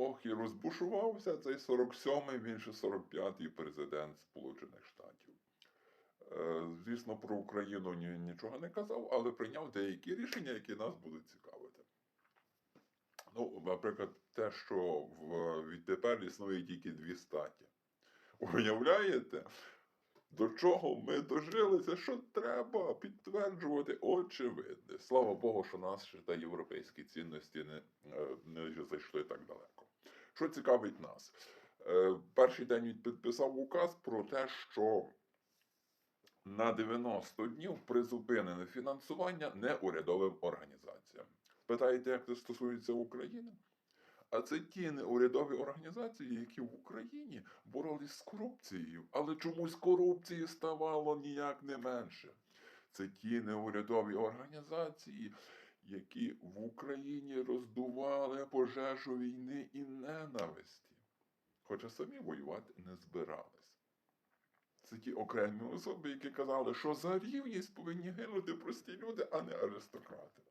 Ох, і розбушувався цей 47-й, він ще 45-й президент Сполучених Штатів. Е, Звісно, про Україну нічого не казав, але прийняв деякі рішення, які нас будуть цікавити. Ну, наприклад, те, що відтепер існує тільки дві статі. Уявляєте, до чого ми дожилися, що треба підтверджувати очевидне. Слава Богу, що нас ще та європейські цінності не, е, не зайшли так далеко. Що цікавить нас? Е, Перший день він підписав указ про те, що на 90 днів призупинене фінансування неурядовим організаціям. Питаєте, як це стосується України? А це ті неурядові організації, які в Україні боролись з корупцією, але чомусь корупції ставало ніяк не менше. Це ті неурядові організації, які в Україні роздували пожежу війни і ненависті, хоча самі воювати не збирались. Це ті окремі особи, які казали, що за рівність повинні гинути прості люди, а не аристократи.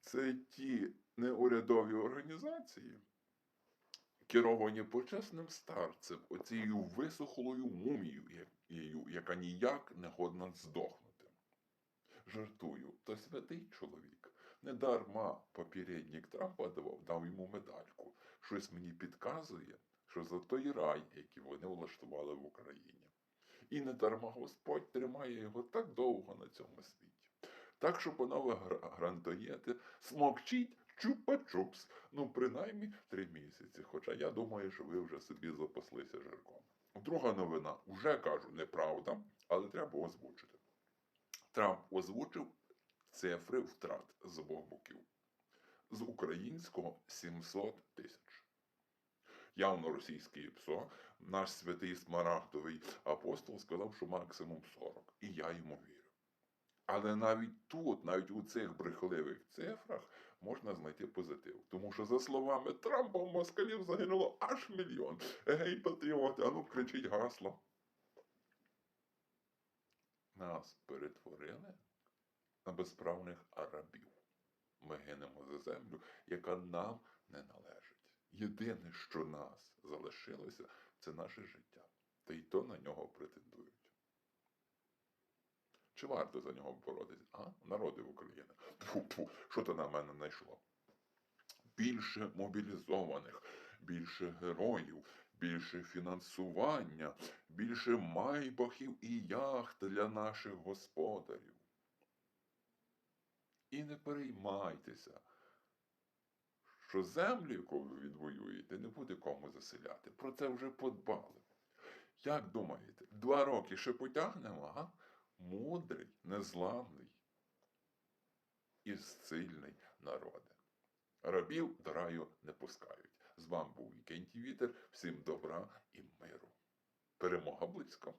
Це ті неурядові організації, керовані почесним старцем, оцією висохлою мумією, яка ніяк не годна здохнути. Жартую, то святий чоловік. Недарма попередник Трампа давав, дав йому медальку. Щось мені підказує, що за той рай, який вони влаштували в Україні. І недарма Господь тримає його так довго на цьому світі. Так що, панове гра- грантоєти, смокчіть чупа-чупс, ну принаймні три місяці. Хоча я думаю, що ви вже собі запаслися жирком. Друга новина, вже кажу, неправда, але треба озвучити. Трамп озвучив цифри втрат з обох боків. З українського 700 тисяч. Явно російський ПСО, наш святий смарагдовий апостол сказав, що максимум 40. І я йому вірю. Але навіть тут, навіть у цих брехливих цифрах, можна знайти позитив. Тому що, за словами Трампа, в москалів загинуло аж мільйон. Гей, патріоти, а ну кричіть гасло. Нас перетворили на безправних арабів. Ми гинемо за землю, яка нам не належить. Єдине, що нас залишилося, це наше життя. Та й то на нього претендують. Чи варто за нього боротись? А? Народи України. Тьфу-тьфу, що то на мене знайшло? Більше мобілізованих, більше героїв, більше фінансування, більше майбахів і яхт для наших господарів. І не переймайтеся, що землю, яку ви відвоюєте, не буде кому заселяти. Про це вже подбали. Як думаєте, два роки ще потягнемо, а? Мудрий, незламний і сильний народи. Рабів до раю не пускають. З вами був Вікентій Вітер. Всім добра і миру. Перемога близько.